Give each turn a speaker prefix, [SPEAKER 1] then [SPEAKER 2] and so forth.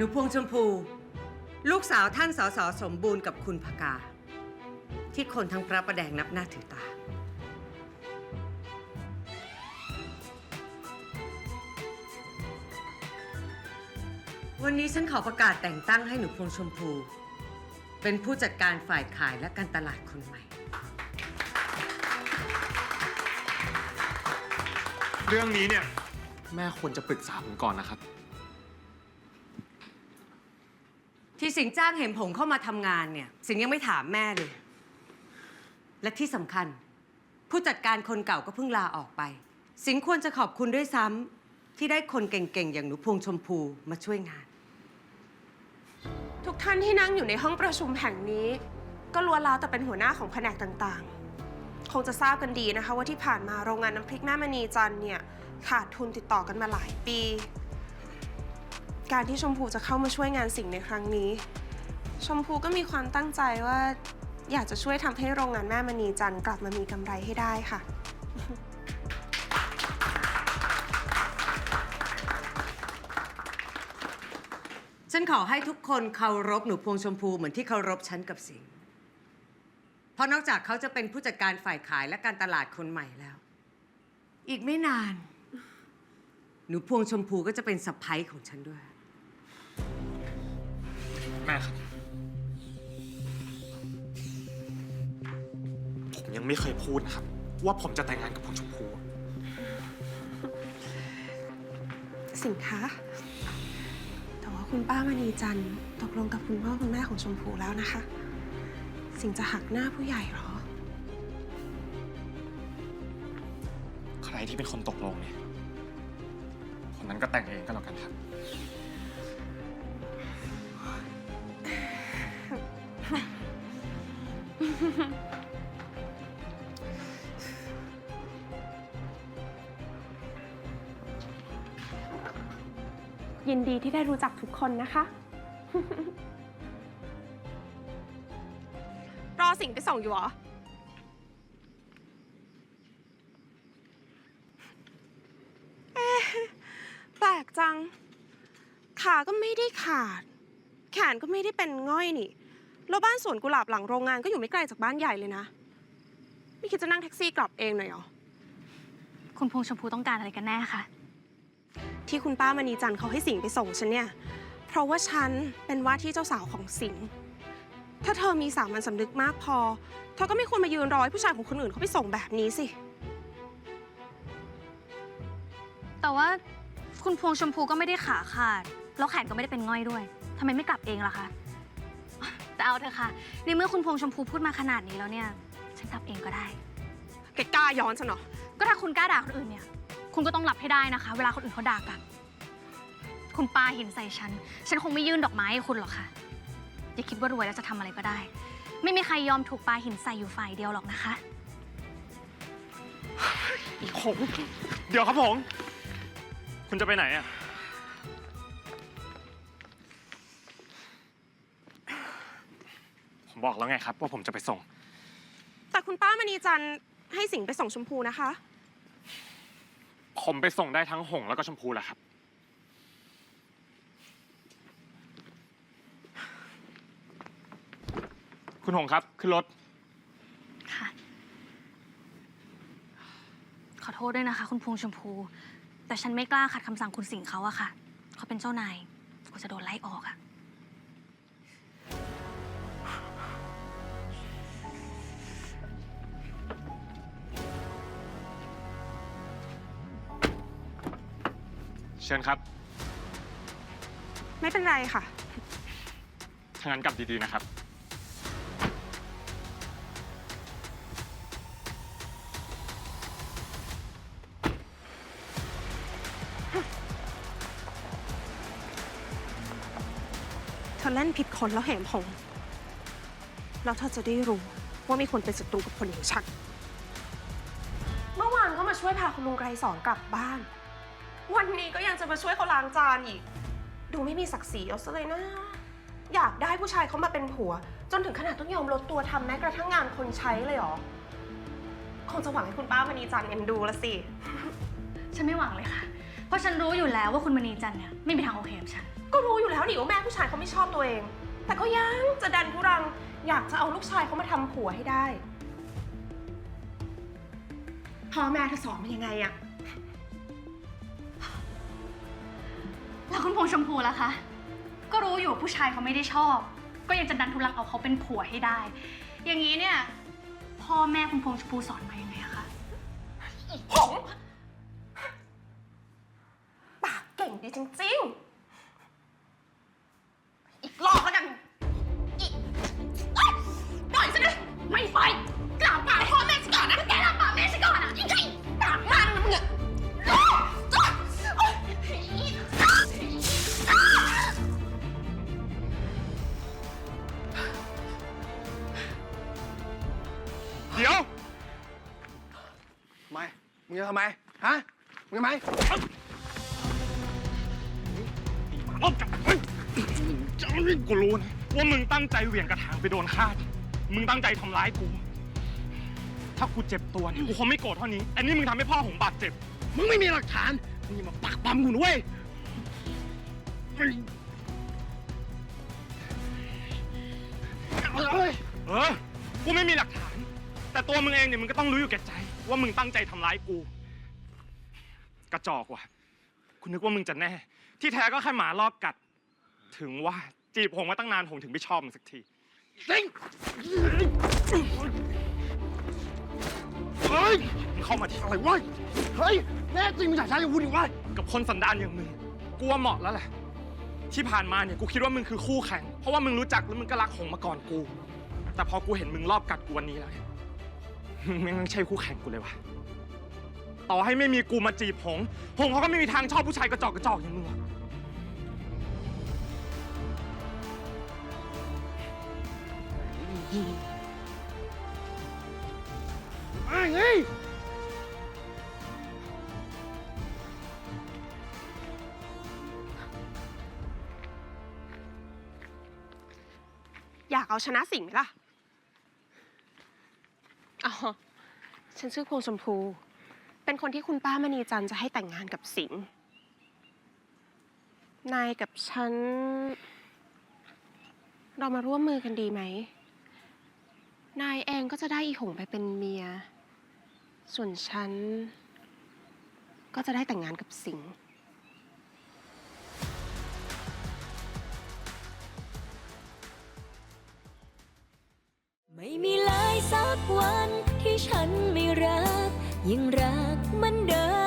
[SPEAKER 1] หนูพวงชมพู ลูกสาวท่านสสสมบูรณ์กับคุณพกา ที่คนทั้งพระประแดงนับหน้าถือตา วันนี้ฉันขอประกาศแต่งตั้งให้หนูพวงชมพู เป็นผู้จัดการฝ่ายขายและการตลาดคนใหม่
[SPEAKER 2] เรื่องนี้เนี่ย แม่ควรจะปรึกษาผมก่อนนะครับ
[SPEAKER 1] ที่สิงห์จ้างเห็นผมเข้ามาทำงานเนี่ย สิงห์ยังไม่ถามแม่เลย และที่สำคัญ ผู้จัดการคนเก่าก็เพิ่งลาออกไป สิงห์ควรจะขอบคุณด้วยซ้ำที่ได้คนเก่งๆ อย่างหนูพวงชมพูมาช่วยงาน
[SPEAKER 3] ทุกท่านที่นั่งอยู่ในห้องประชุมแห่งนี้ ก็ล้วนแล้วแต่เป็นหัวหน้าของแผนกต่างๆ คงจะทราบกันดีนะคะว่าที่ผ่านมาโรงงานน้ำพริกแม่มณีจันเนี่ยขาดทุนติดต่อกันมาหลายปี การที่ชมพูจะเข้ามาช่วยงานสิ่งในครั้งนี้ ชมพูก็มีความตั้งใจว่า อยากจะช่วยทำให้โรงงานแม่มณีจันทร์กลับมามีกำไรให้ได้ค่ะ
[SPEAKER 1] ฉันขอให้ทุกคนเคารพหนูพวงชมพูเหมือนที่เคารพฉันกับสิงห์เพราะนอกจากเขาจะเป็นผู้จัดการฝ่ายขายและการตลาดคนใหม่แล้ว อีกไม่นาน หนูพวงชมพูก็จะเป็นสะพ้ยของฉันด้วย
[SPEAKER 2] แม่ครับ ผมยังไม่เคยพูดนะครับ ว่าผมจะแต่งงานกับคุณชมพู
[SPEAKER 3] สิงห์คะแต่ว่าคุณป้ามณีจันทร์ตกลงกับคุณพ่อคุณแม่ของชมพูแล้วนะคะ สิงห์จะหักหน้าผู้ใหญ่เหรอ
[SPEAKER 2] ใครที่เป็นคนตกลงเนี่ย คนนั้นก็แต่งเองก็แล้วกันครับ
[SPEAKER 3] ยินดีที่ได้รู้จักทุกคนนะคะ รอสิงไปส่งอยู่เหรอ เอ๊ะแปลกจัง ขาก็ไม่ได้ขาด แขนก็ไม่ได้เป็นง่อยนี่ แล้วบ้านสวนกุหลาบหลังโรงงานก็อยู่ไม่ไกลจากบ้านใหญ่เลยนะ ไม่คิดจะนั่งแท็กซี่กลับเองหน่อยเหรอ
[SPEAKER 4] คุณพวงชมพูต้องการอะไรกันแน่คะ
[SPEAKER 3] ที่คุณป้ามณีจันทร์เขาให้สิงห์ไปส่งฉันเนี่ย เพราะว่าฉันเป็นว่าที่เจ้าสาวของสิงห์ถ้าเธอมีสามัญสำนึกมากพอ เธอก็ไม่ควรมายืนรอให้ผู้ชายของคนอื่นเขาไปส่งแบบนี้สิ
[SPEAKER 4] แต่ว่าคุณพวงชมพูก็ไม่ได้ขาขาด แล้วแขนก็ไม่ได้เป็นง่อยด้วยทำไมไม่กลับเองล่ะคะ แต่เอาเถอะค่ะ ในเมื่อคุณพวงชมพูพูดมาขนาดนี้แล้วเนี่ย ฉันกลับเองก็ได้
[SPEAKER 3] แกกล้าย้อนฉันเหรอ
[SPEAKER 4] ก็ถ้าคุณกล้าด่าคนอื่นเนี่ย คุณก็ต้องรับให้ได้นะคะ เวลาคนอื่นเขาด่ากลับ คุณปาหินใส่ฉัน ฉันคงไม่ยื่นดอกไม้ให้คุณหรอกค่ะ อย่าคิดว่ารวยแล้วจะทำอะไรก็ได้ ไม่มีใครยอมถูกปาหินใส่อยู่ฝ่ายเดียวหรอกนะคะ
[SPEAKER 2] อีกหง เดี๋ยวครับผม คุณจะไปไหนอะ ผมบอกแล้วไงครับ ว่าผมจะไปส่ง
[SPEAKER 3] แต่คุณป้ามณีจันทร์ให้สิงห์ไปส่งชมพูนะคะ
[SPEAKER 2] ผมไปส่งได้ทั้งหงแล้วก็ชมพูแหละครับ คุณหงครับ ขึ้นรถ
[SPEAKER 4] ค่ะ ขอโทษด้วยนะคะ คุณพวงชมพู แต่ฉันไม่กล้าขัดคำสั่งคุณสิงห์เขาอะค่ะ เขาเป็นเจ้านายกูจะโดนไล่ออกอะ
[SPEAKER 2] เชิญครับ
[SPEAKER 3] ไม่เป็นไรค่ะ
[SPEAKER 2] ถ้างั้นกลับดีๆนะครับ
[SPEAKER 3] เธอเล่นผิดคนแล้วแหมผงแล้วเธอจะได้รู้ว่ามีคนเป็นศัตรูกับคนอย่างฉัน เมื่อวานก็มาช่วยพาคุณลุงไกรสอนกลับบ้าน วันนี้ก็ยังจะมาช่วยเขาล้างจานอีก ดูไม่มีศักดิ์ศรีเอาซะเลยนะ อยากได้ผู้ชายเขามาเป็นผัว จนถึงขนาดต้องยอมลดตัวทำแม้กระทั่งงานคนใช้เลยเหรอ คงจะหวังให้คุณป้ามณีจันทร์เอ็นดูละสิ
[SPEAKER 4] ฉันไม่หวังเลยค่ะ เพราะฉันรู้อยู่แล้วว่าคุณมณีจันทร์เนี่ยไม่มีทางโอเคกับฉัน
[SPEAKER 3] ก็รู้อยู่แล้วนี่ว่าแม่ผู้ชายเขาไม่ชอบตัวเอง แต่ก็ยังจะดันทุรัง อยากจะเอาลูกชายเขามาทำผัวให้ได้ พ่อแม่เธอสอนมันยังไงอะ
[SPEAKER 4] พงชมพูล่ะคะ ก็รู้อยู่ผู้ชายเขาไม่ได้ชอบ ก็ยังจะดันทุลังเอาเขาเป็นผัวให้ได้ อย่างนี้เนี่ย พ่อแม่คุณพงชมพูสอนมายังไงอะคะ
[SPEAKER 3] อีผงปากเก่งดีจริงๆ จะ
[SPEAKER 5] ทำไม ฮะ มึงทำไม
[SPEAKER 2] รอบจับเฮ้ยจ้านี่กูรู้นะว่ามึงตั้งใจเหวี่ยงกระถางไปโดนคาด มึงตั้งใจทำร้ายกู ถ้ากูเจ็บตัวเนี่ยกูคงไม่โกรธเท่านี้ อันนี้มึงทำให้พ่อของบาดเจ็บ
[SPEAKER 5] มึงไม่มีหลักฐาน มึงอย่ามาปักปั๊มกูนะเว้ยเฮ้ยเอ
[SPEAKER 2] อ กูไม่มีหลักฐาน แต่ตัวมึงเองเนี่ยมึงก็ต้องรู้อยู่แก่ใจ ว่ามึงตั้งใจทำร้ายกู กระจอกว่ะ คุณนึกว่ามึงจะแน่ ที่แท้ก็แค่หมารอบกัด ถึงว่าจีบผมมาตั้งนานผมถึงไม่ชอบมึงสักที
[SPEAKER 5] สิง
[SPEAKER 2] เฮ้ยมึงเข้ามาที่
[SPEAKER 5] อะไรวะ เฮ้ย แน่จริงมึงอยากใช้อาวุธอีกวะ
[SPEAKER 2] กับคนสันดานอย่างมึงกูว่าเหมาะแล้วแหละ ที่ผ่านมาเนี่ยกูคิดว่ามึงคือคู่แข่ง เพราะว่ามึงรู้จักแล้วมึงก็รักหงมาก่อนกู แต่พอกูเห็นมึงรอบกัดกูวันนี้แล้วเนี่ย มึงไม่ใช่คู่แข่งกูเลยว่ะ ต่อให้ไม่มีกูมาจีบหง หงเขาก็ไม่มีทางชอบผู้ชายกระจอกกระจอกอย่างมึงหรอก
[SPEAKER 5] ไอ้เฮ้ย
[SPEAKER 3] อยากเอาชนะสิ่งไหมล่ะอ๋อ ฉันชื่อพวงชมพู เป็นคนที่คุณป้ามณีจันทร์จะให้แต่งงานกับสิงห์นายกับฉัน เรามาร่วมมือกันดีไหม นายเองก็จะได้อีหงไปเป็นเมีย ส่วนฉัน ก็จะได้แต่งงานกับสิงห์
[SPEAKER 6] ไม่มีเลยสักวัน ยังรักมันเดิม